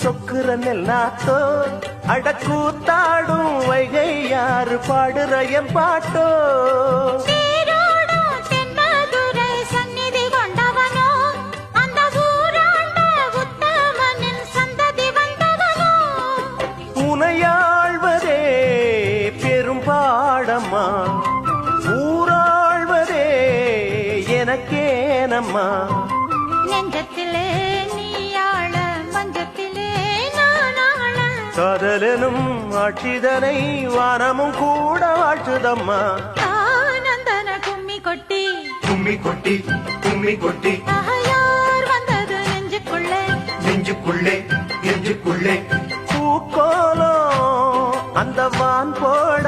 சொக்குற நெல்லாத்தோ அடக்கூத்தாடும் வைகை யாரு பாடுற என் பாட்டோ. உனையாழ்வதே பெரும் பாடம்மா எனக்கேனம்மா நெஞ்சத்திலே காதலனும் ஆட்சிதனை வானமும் கூட வாழ்த்துதம்மா ஆனந்தன கும்மி கொட்டி. கும்மி கொட்டி கும்மி கொட்டி. யார் வந்தது நெஞ்சுக்குள்ளே. நெஞ்சுக்குள்ளே நெஞ்சுக்குள்ளே. பூக்கோலம் அந்த வான் போல